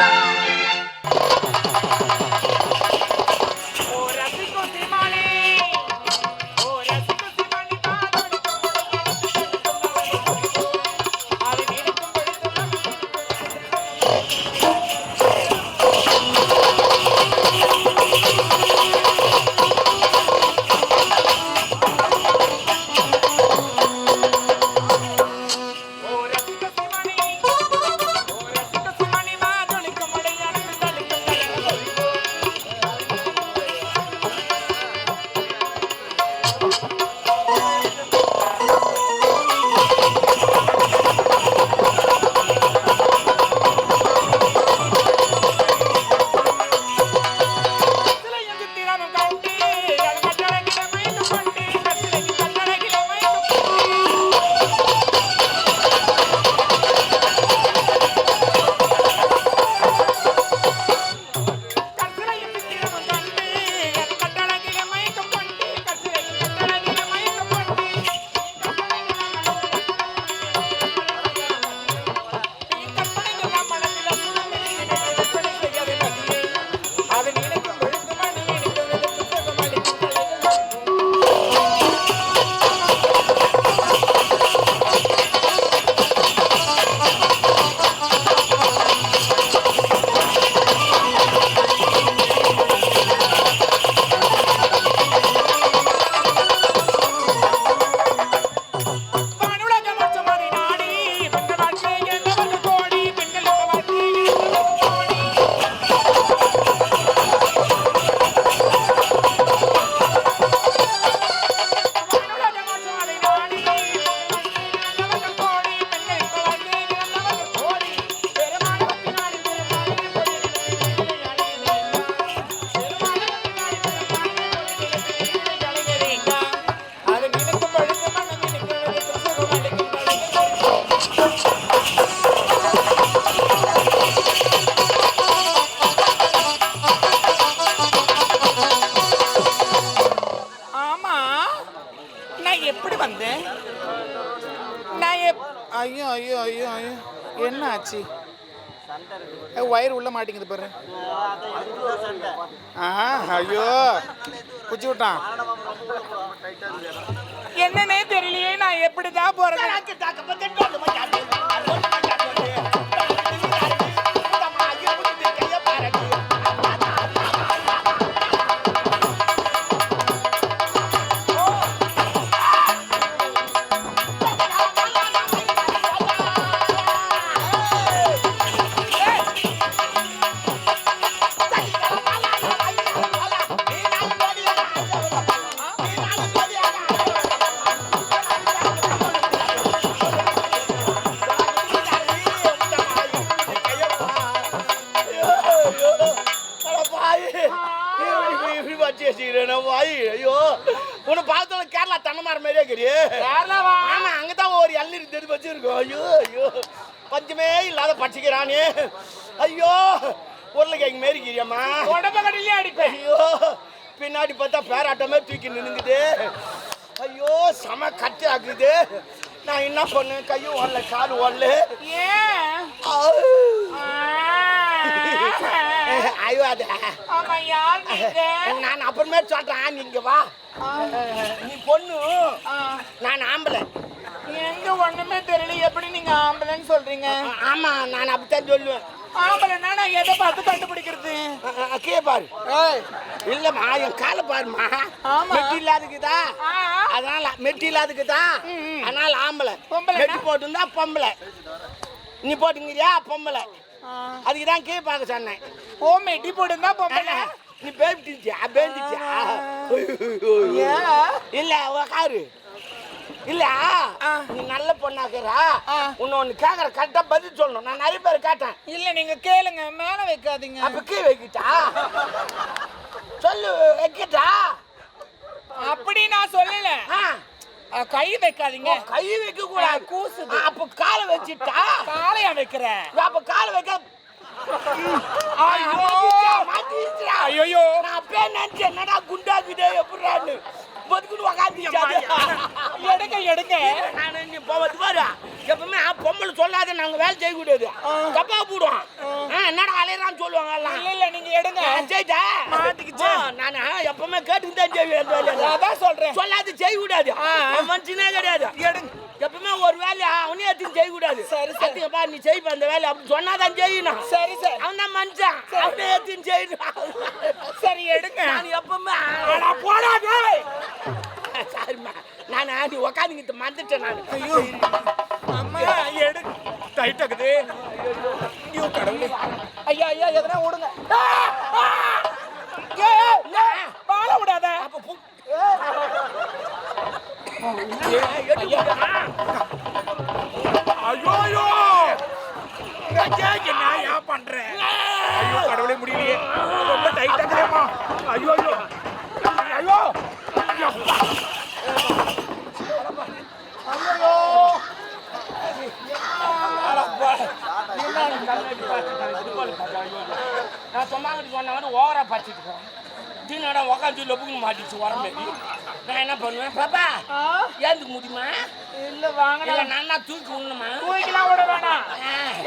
ஓ ஐயோ ஐயோ ஐயோ ஐயோ. என்ன ஆச்சு? வயிறு உள்ள மாட்டேங்குது பாரு. ஆஹா ஐயோ. குச்சி விட்டான். என்னன்னே தெரியலையே நான் எப்படிதான் போறது? தெரிஞ்சு வச்சிருக்கோம். ஐயோ ஐயோ. பஞ்சமே இல்லாத பச்சிக்கிறானே ஐயோ உருளைக்கிழங்கு மாரி கிரியாம்மா உடம்ப கடையிலே அடிப்பேன். ஐயோ பின்னாடி பார்த்தா பேராட்டமே தூக்கி நின்னுங்குது ஐயோ செம கட்டி ஆக்குது. நான் என்ன பண்ணேன்? கையும் ஓடல கால் ஓடல. ஐயோ அது. நான் அப்புறமே சொல்றேன். நீங்க வா. நீ பொண்ணு. நான் ஆம்பளை. எங்க எப்படி நீங்க ஆம்பளைன்னு சொல்றீங்க? ஆமா நான் அப்படித்தான் சொல்லுவேன். ஆம்பளைன்னா நான் எதை பார்த்து கண்டுபிடிக்கிறது? கே பாரு. இல்லம்மா என் காலை பாருமா. மெட்டி இல்லாதுக்குதா அதனால மெட்டி இல்லாதுக்குதா. அதனால ஆம்பளை? மெட்டி போட்டுருந்தா பொம்பளை. நீ போட்டுங்கிறியா பொம்பளை. அதுக்கு தான் கீழே பார்க்க சொன்னேன். ஓ மெட்டி பொம்பளை? நீ பேபிட்டியா ஏன்? இல்ல உக்காரு. இல்ல. நீ நல்ல பொண்ணாக்குறா. உன்னை ஒண்ணு கேக்குற கரெக்டா பதில் சொல்லணும். நான் நிறைய பேர் கேட்டேன். இல்ல நீங்க கேளுங்க. மேல வைக்காதீங்க. அப்ப கீ வைக்கிட்டா? சொல்லு வைக்கிட்டா? அப்படி நான் சொல்லல. கை வைக்காதீங்க. கை வைக்க கூடாது. ஆ, அப்ப காலை வச்சிட்டா? காலையா வைக்கிறேன் அப்ப காலை வைக்க ஐயோ. ஐயோ நான் அப்பயே நினைச்சேன் என்னடா குண்டாக்குதே எப்படின்னு பொதுக்குன்னு உக்காந்துச்சு எடுங்க எடுங்க. நான் நீ போவது பாரு எப்பவுமே பொம்பளை சொல்லாத நாங்க வேலை செய்ய கூடாது. தப்பா போடுவான் ஆ, என்னடா அலையறான்னு சொல்லுவாங்க எல்லாம். இல்ல இல்ல நீங்க எடுங்க. செய்தா? நானு எப்பவுமே கேட்டு தான் செய்வேன். அதான் சொல்றேன். சொல்லாத செய்ய கூடாது. மனுஷனே கிடையாது. எடுங்க. எப்பவுமே ஒரு வேலையை அவனே எடுத்து செய்ய கூடாது சரி, சரி. அத்தியப்பா நீ செய்ப்ப அந்த வேலையை. அப்படி சொன்னாதான் செய்யணும் சரி சரி. அவன் தான் மனுஷன். அவனே எடுத்து செய்யணும் சரி எடுங்க. நான் எப்பவுமே போடா சாரிம்மா. நான் நீ உக்காந்துக்கிட்டு மறந்துட்டேன் நான். ஐயோ. அம்மா எடு டைட் ஆகுது. ஐயோ கடவுளே. ஐயா ஐயா எதனா ஓடுங்க. சொன்னாங்கிட்டு சொன்ன மாதிரி ஓவரா படிச்சுட்டு போறேன் தீனோட உக்காந்து லொப்புக்கு மாட்டிச்சு மாதிரி நான் என்ன பண்ணுவேன்? பாப்பா ஏந்துக்க முடியுமா? இல்ல வாங்க இல்ல நான் தூக்கி விடணுமா? தூக்கிலாம் விட வேணாம்.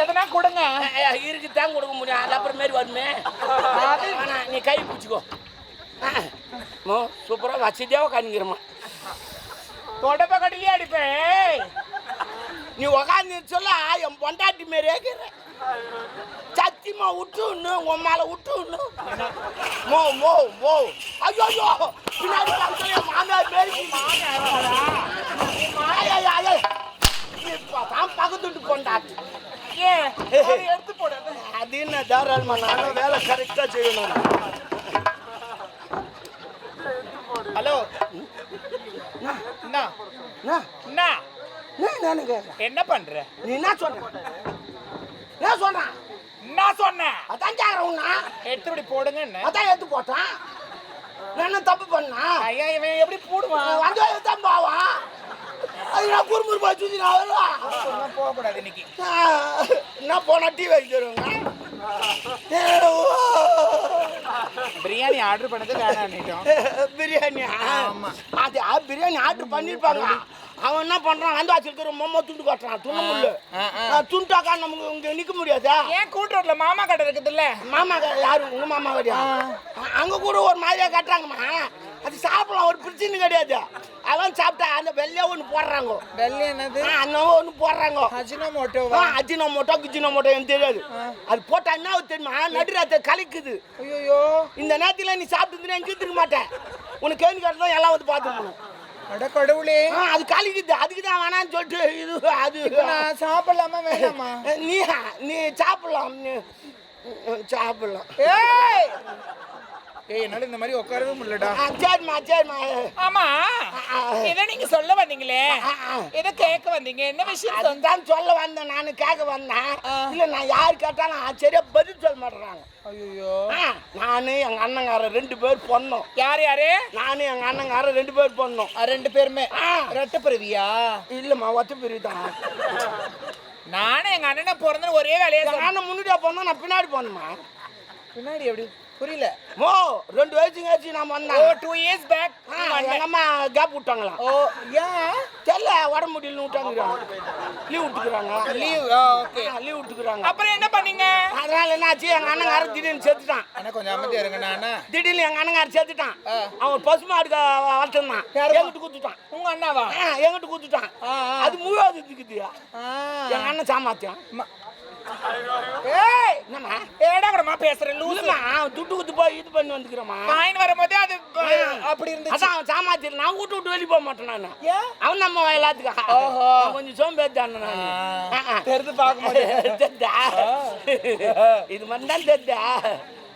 எதனா கொடுங்க. இருக்கு தான் கொடுக்க முடியும். அது அப்புறம் மாரி வருமே. வேணாம் நீ கை பிடிச்சிக்கோ. மோ சூப்பராக வசதியாக உட்காந்துக்கிறமா தொடப்ப கட்டிலே அடிப்பேன். நீ உக்காந்து சொல்ல என் பொண்டாட்டி மாரியே இருக்கிற சத்தியமா விட்டுன்னு உன் மேல விட்டுன்னு மோ மோ மோ ஐயோ ஐயோ பின்னாடி மாமியார் மாரி தான் பக்கத்துட்டு அதை எடுத்து போடு அது என்ன தாராளமா நானும் வேலை கரெக்டா செய்யணும் ஹலோ என்ன என்ன என்ன என்ன என்ன பண்ற நீ என்ன சொல்ற என்ன சொல்றான் என்ன சொன்னேன். அதான் கேட்குறேன் உன்னா. எடுத்துபடி போடுங்க என்ன? அதான் எடுத்து போட்டான். நான் என்ன தப்பு பண்ணா? ஐயா இவன் எப்படி போடுவான்? வந்து தான் போவான் அது நான் குறுமுறு போய் நான் வருவான் போக கூடாது இன்னைக்கு. என்ன போனா டீ வைக்கிறவங்க பிரியாணி ஆர்டர் பண்ணது வேணாம் பிரியாணி ஆமா. அது பிரியாணி ஆர்டர் பண்ணிருப்பாங்க அவன் என்ன பண்றான்? அந்த வச்சிருக்கிற மொம்ம துண்டு கட்டுறான். துண்ண ஆ. துண்டாக்கா நமக்கு இங்க நிக்க முடியாதா? ஏன் கூட்டு ரோட்ல மாமா கடை இருக்குதுல்ல? மாமா க- யாரு? உங்க மாமா கடையா? அங்க கூட ஒரு மாதிரியா கட்டுறாங்கம்மா. அது சாப்பிடலாம் ஒரு பிரச்சனை கிடையாது. அவன் சாப்பிட்டா அந்த வெள்ளையா ஒன்று போடுறாங்க. வெள்ளை என்னது? அந்த ஒன்று போடுறாங்க. அஜினோ மோட்டோவா அஜினோ மோட்டோ கிஜினோ மோட்டோ எனக்கு தெரியாது. அது போட்டா என்ன தெரியுமா? நடுராத்த கலைக்குது. ஐயோ இந்த நேரத்தில் நீ சாப்பிட்டு திரும்ப மாட்டேன். உனக்கு கேள்வி கேட்டதான் எல்லாம் வந்து பார்த்துக்கணும். அட கடவுளே. அது கலைக்குது அதுக்கு தான் வேணான்னு சொல்லிட்டு இது அது. நான் சாப்பிடலாமா வேணாமா நீ நீ சாப்பிடலாம் சாப்பிடலாம். ஏய்! ஏய் என்னால இந்த மாதிரி உட்காரவே முடியலடா. சரிம்மா சரிம்மா. ஆமா. இத நீங்க சொல்ல வந்தீங்களே. இத கேட்க வந்தீங்க. என்ன விஷயம் அதுதான் சொல்ல வந்தேன் நான் கேட்க வந்தேன். இல்லை நான் யார் கேட்டாலும் சரியா பதில் சொல்ல மாட்டேறாங்க. ஐயோ நான் எங்க அண்ணங்காரன் ரெண்டு பேர் பொண்ணோம். யார் யாரு? நானும் எங்க அண்ணங்காரன் ரெண்டு பேர் பொண்ணோம். ஆ, ரெண்டு பேருமே. ஆ. ரெட்ட பிறவியா இல்லம்மா ஒத்த தான் நானும் எங்க அண்ணனை பிறந்த ஒரே வேலையா அண்ணன் முன்னாடியே போனோம் நான் பின்னாடி போனோமா பின்னாடி எப்படி? புரியல. மோ ரெண்டு வயசுங்க வச்சு நான் ஓ வந்தேன் டூ இயர்ஸ் பேக் அம்மா கேப் விட்டாங்களா? ஓ ஏன் தெரியல உடம்பு முடியல விட்டாங்க லீவ் விட்டுக்கிறாங்க. லீவ் ஓகே லீவ் விட்டுக்கிறாங்க. அப்புறம் என்ன பண்ணீங்க? அதனால என்னாச்சு? எங்க அண்ணங்காரன் திடீர்னு செத்துட்டான். அண்ணா கொஞ்சம் அமைதியா இருங்க நானா திடீர்னு எங்க அண்ணங்காரன் செத்துட்டான். ஆ. அவன் பசு மாடு வளர்த்துருந்தான்? எங்கிட்டு குத்துட்டான்? உங்க அண்ணாவா? ஆ, எங்கிட்டு குத்துட்டான். அது முழுவது இருக்குது ஆ. எங்க அண்ணன் சாமாத்தியம். ஏய் என்னம்மா? ஏடா கூடமா பேசுறேன் லூசு. இல்லம்மா அவன் துட்டு குத்து போய் இது பண்ணி வந்துக்கிறோமா காயின் வரும்போது அது அப்படி இருந்துச்சு. அதான் சாமாத்தியம் நான் வீட்டு விட்டு வெளியே போக மாட்டேன் நான். அவன் நம்ம எல்லாத்துக்கும். ஓஹோ. கொஞ்சம் சோம்பேறிதான் நான். ஆ, ஆ. தெரிந்து பார்க்கும்போது தெரிதா? இது மாதிரி தான் தெரிதா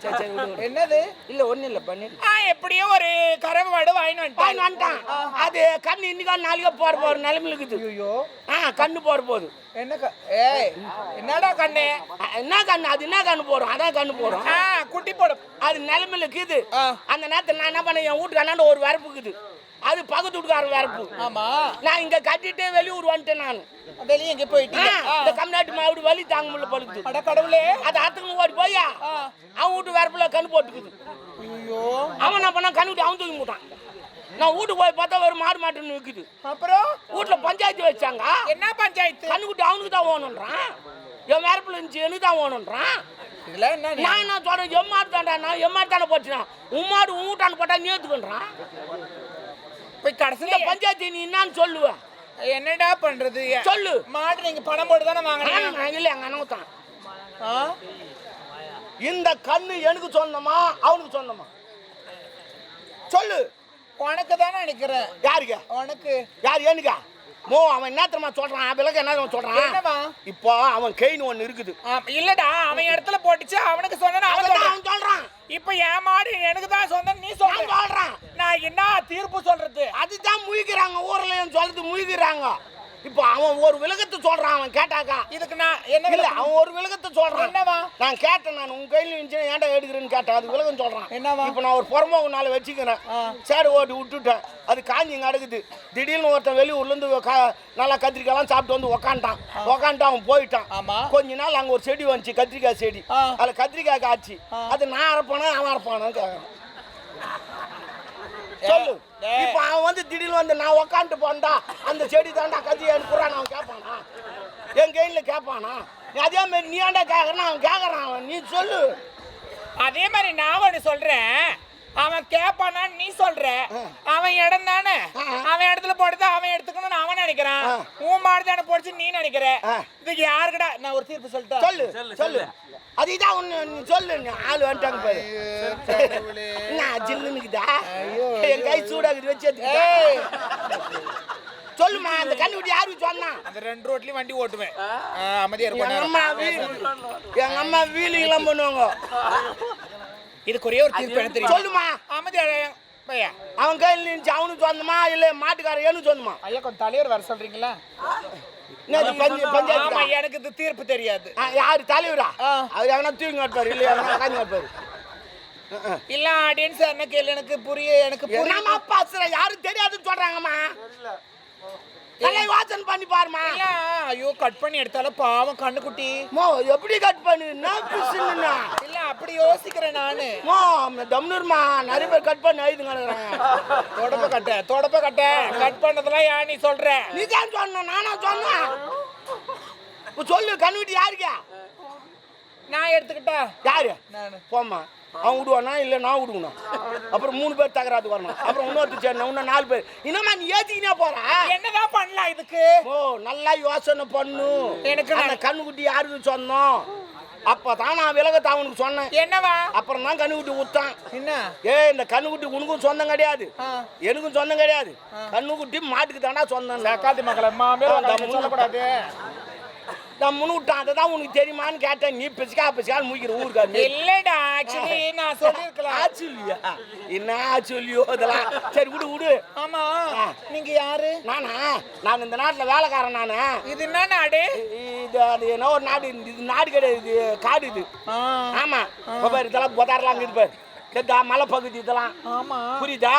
சரி சரி. என்னது? இல்ல ஒண்ணும் இல்ல பண்ணி. எப்படியோ ஒரு கறவை மாடு வாங்கிட்டு பாய் வந்துட்டான். அது கண்ணு இன்னைக்கா நாளைக்கா போற போற நிலைமையில இருக்குது ஐயோ. ஆ கண்ணு போற போகுது. என்ன ஏய் என்னடா கண்ணு? என்ன கண்ணு? அது என்ன கண்ணு போடும்? அதான் கண்ணு போடும். ஆ குட்டி போடும். அது நிலைமையில இருக்குது. அந்த நேரத்தில் நான் என்ன பண்ணேன்? என் வீட்டுக்கு அண்ணாண்ட ஒரு வரப்பு இருக்குது. அது பக்கத்து வீட்டுக்கார வரப்பு ஆமா. நான் இங்க கட்டிட்டு வெளியூர் வந்துட்டேன் நான். வெளியே எங்க போயிட்டீங்க? இந்த கம்நாட்டு மாவடி வலி தாங்க முடியல பழுக்குது அட கடவுளே. அது அத்துக்கு ஓடி போயா? அவன் வீட்டு வரப்புல கண்ணு போட்டுக்குது. ஐயோ. அவன் என்ன பண்ணான்? கண்ணு விட்டு அவன் தூக்கி போட்டான் நான் வீட்டுக்கு போய் பார்த்தா ஒரு மாடு மாட்டுன்னு விற்குது அப்புறம்? வீட்டுல பஞ்சாயத்து வச்சாங்க. என்ன பஞ்சாயத்து? கண்ணுக்குட்டி அவனுக்கு தான் ஓணுன்றான். என் மேரப்பில் இருந்துச்சு எனக்கு தான் ஓணுன்றான்? நான் என்ன சொல்றேன்? எம்மாடு தாண்டா நான் எம்மாடு தானே போச்சுனா உம்மாடு ஊட்டான்னு போட்டா நீ ஏத்துக்கன்றான் இந்த கடைசியில பஞ்சாயத்து நீ என்னன்னு சொல்லுவேன் என்னடா பண்றது? சொல்லு. மாடு நீங்க பணம் போட்டு தானே வாங்கினீங்க? இல்லை எங்க அண்ணன்? இந்த கண்ணு எனக்கு சொந்தமா அவனுக்கு சொந்தமா? சொல்லு. உனக்கு தானே நினைக்கிறேன் யாருக்கு? உனக்கு. யார் எனக்கா மோ அவன் என்ன தெரியுமா சொல்றான்? விளக்கு என்ன தெரியுமா சொல்றான்? இப்போ அவன் கெயின் ஒன்று இருக்குது. இல்லடா அவன் இடத்துல போட்டுச்சு அவனுக்கு சொன்னா அவன் சொல்றான். இப்ப என் மாடு எனக்கு தான் சொந்தம் நீ சொல்றான். நான் என்ன தீர்ப்பு சொல்றது? அதுதான் முழிக்கிறாங்க ஊர்ல சொல்றது முழிக்கிறாங்க இப்போ அவன் ஒரு விளக்கத்தை சொல்றான் அவன் கேட்டாக்கா இதுக்கு நான் என்ன இல்ல? அவன் ஒரு விளக்கத்தை சொல்றான் என்னவா? நான் கேட்டேன் நான் உன் கையில இருந்துச்சு ஏன்டா எடுக்கிறேன்னு கேட்டேன் அது விளக்கம் சொல்றான் என்னவா? இப்போ நான் ஒரு புறம்போக்கு நாள் வச்சுக்கிறேன். சேடு ஓட்டி விட்டுட்டேன் அது காஞ்சி கிடக்குது திடீர்னு ஒருத்தன் வெளியூர்ல இருந்து கா- நல்லா கத்திரிக்காய்லாம் சாப்பிட்டு வந்து உக்காண்டான் உக்காந்துட்டு அவன் போயிட்டான். கொஞ்ச நாள் அங்க ஒரு செடி வந்துச்சு கத்திரிக்காய் செடி. அதுல கத்திரிக்காய் காய்ச்சி. அது நான் அரைப்பானா அவன் அரைப்பானான்னு கேட்கறான் சொல்லு. இப்போ அவன் வந்து திடீர்னு வந்து நான் உக்காந்துட்டு போண்டா அந்த செடி தாண்டா கத்தி அனுப்புறான் அவன் கேட்பானா என் கையில கேட்பானா அதே மாதிரி நீ ஏன்டா கேட்கறான் அவன் கேட்கறான் அவன். நீ சொல்லு. அதே மாதிரி நான் ஒண்ணு சொல்றேன். அவன் கேப்பானான்னு நீ சொல்ற. அவன் இடம் தானே. அவன் இடத்துல போடுறது அவன் எடுத்துக்கணும்னு அவன் நினைக்கிறான். உன் மாடு தானே போடுச்சு நீ நினைக்கிற. இதுக்கு யாருக்குடா? நான் ஒரு தீர்ப்பு சொல்லிட்டேன். சொல்லு. சொல்லு. அதுதான் ஒண்ணு நீ சொல்லு நீ ஆள் வந்துட்டாங்க பாரு. என்ன ஜில்லுன்னுக்குதா என் கை சூடாகுது வச்சு சொல்லுமா அந்த கண்ணுக்குட்டி யாருக்கு சொன்னா அந்த ரெண்டு ரோட்லயும் வண்டி ஓட்டுவேன். அமைதியா எங்க இருக்கும் அம்மா வீ- எங்க அம்மா வீலிங்லாம் பண்ணுவாங்க இதுக்கு ஒரே ஒரு தீர்ப்பு எனக்கு தெரியும். சொல்லுமா. அமைதியா அவன் கையில் நின்று அவனுக்கு சொந்தமா இல்ல மாட்டுக்காரன் எனக்கு சொந்தமா? ஐயா கொஞ்சம் தலைவர் வர சொல்றீங்களா? எனக்கு இது தீர்ப்பு தெரியாது. யாரு தலைவரா. அவர் எவனா தூங்கி காட்டுப்பாரு இல்ல எவனா உட்காந்து காட்டுப்பாரு இல்ல ஆடியன்ஸ் என்ன கேள்வி எனக்கு புரிய எனக்கு புரிய. பாசுற? யாரும் தெரியாதுன்னு சொல்றாங்கம்மா. நல்லா யோசனை பண்ணி பாருமா ஐயோ கட் பண்ணி எடுத்தாலும் பாவம் கண்ணுக்குட்டி. மோ எப்படி கட் பண்ணு? நான் பிசுன்னா இல்ல அப்படி யோசிக்கிறேன் நானு. மோ தம்னூர்மா நிறைய பேர் கட் பண்ணி ஐது கிடக்குறாங்க தொடப்ப கட்ட தொடப்ப கட்ட. கட் பண்ணதெல்லாம் ஏன் நீ சொல்ற? நீ தான் சொன்ன நானா சொன்னேன் சொல்லு கண்ணுக்குட்டி யாருக்கா? நான் எடுத்துக்கிட்டா? யாரு? நானு. போம்மா. அவன் விடுவானா இல்லை நான் விடுவணும் அப்புறம் மூணு பேர் தகராத்து வரணும். அப்புறம் இன்னொருத்தர் சரி இன்னும் நாலு பேர். இன்னமா நீ ஏத்திக்கினே போற? என்னதான் பண்ணலாம் இதுக்கு? ஓ நல்லா யோசனை பண்ணு. எனக்கு அந்த கண்ணுக்குட்டி யாருக்கு சொன்னோம்? அப்பதான் நான் விலகத்தை அவனுக்கு சொன்னேன். என்னவா? அப்புறம் தான் கண்ணுக்குட்டி விட்டான் என்ன? ஏ இந்த கண்ணுக்குட்டி உனக்கும் சொந்தம் கிடையாது. எனக்கும் சொந்தம் கிடையாது. கண்ணுக்குட்டி மாட்டுக்கு தாண்டா சொந்தம் காதி மக்களை நான் முன்னுட்டான் அதை தான் உனக்கு தெரியுமான்னு கேட்டேன். நீ பிசிக்கா பிசிக்கான்னு முடிக்கிற ஊருக்காரு இல்லடா ஆக்சுவலி நான் சொல்லிருக்கலாம் ஆச்சுல்லியா? என்ன ஆச்சுல்லியோ இதெல்லாம். சரி விடு விடு. ஆமா. நீங்க யாரு? நானா? நான் இந்த நாட்டில் வேலைக்காரன் நானு. இது என்ன நாடு? இது அது என்ன ஒரு நாடு? இது நாடு கிடையாது இது காடு இது. ஆமா. பாரு இதெல்லாம் புதாரலாம் இருக்குது பாரு. கேட்டா மலை பகுதி இதெல்லாம். ஆமா. புரியுதா?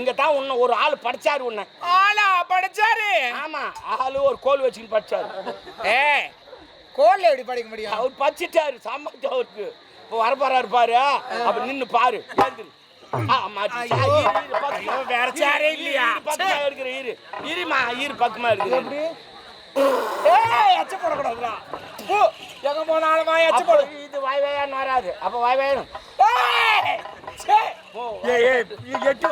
இங்க தான் உன்னை ஒரு ஆள் படிச்சாரு உன்னை. ஆளா படிச்சாரு? ஆளு ஒரு கோல் வச்சுக்கின்னு படிச்சாரு. ஏ கோல்ல எப்படி படிக்க முடியும்? அவர் படிச்சிட்டாரு சம்மத்து அவருக்கு இப்போ வரப்பாரு பாரு. அப்ப நின்னு பாரு. வேற சேரே இல்லையா? பக்கமா இருக்கிற இரு. இருமா இரு பக்கமா ஏய் எச்ச போடக்கூடாதுடா. எங்க போனாலும் வாய் எச்ச அப்போ போடு. இது வாய் வாயான்னு வராது. அப்ப வாய் வாயணும். ஏய் ஏய் எட்டு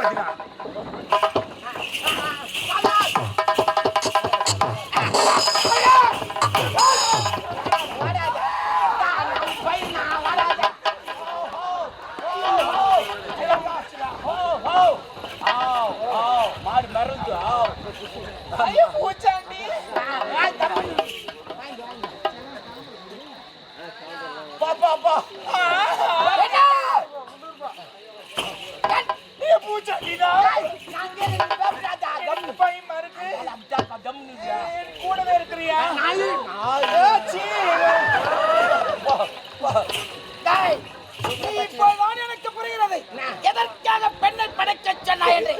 இருக்கு ஏய், கூடவே இருக்கிறியா? இப்போதான் எனக்கு புரிகிறது. எதற்காக பெண்ணை படைக்க என்று?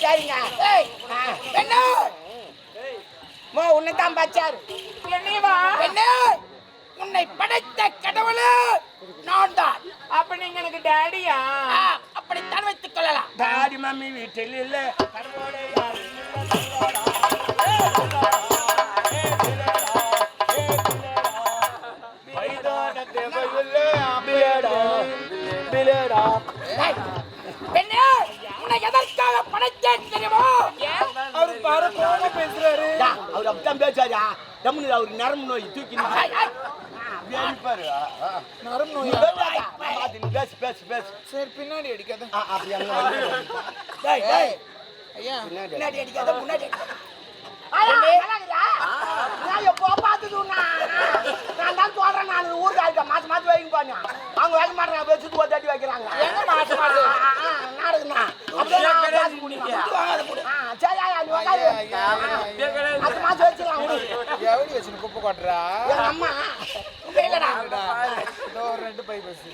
சரிங்க. பெண்ணு! உன்னை தான் பச்சாரு பெண்ணு! உன்னை படைத்த கடவுளே நான் தான். அப்ப நீங்க எனக்கு டேடியா? அப்படித்தான் வைத்துக் கொள்ளலாம். டாடி மம்மி வீட்டில் இல்ல. தம்முனு அவருக்கு நரம்பு நோய் தூக்கி நரம் நோய் பேசு பேசு பேசு சரி பின்னாடி அடிக்காத ஆ, அப்படி அங்க வந்து. டேய், டேய், ஐயா பின்னாடி அடிக்காத முன்னாடி? நான் தான் சொல்றேன் நான் ஊருக்கு ஆளுக்க மாசம் மாசம் வைங்க பாருங்க அவங்க வைக்க மாட்டாங்க வச்சுட்டு ஒரு தட்டி வைக்கிறாங்க எங்க மாசம் மாசம்? வச்சிடலாம் வச்சு குப்பை கொட்டுறா? அம்மா இல்லடா இதோ ஒரு ரெண்டு பை பஸ்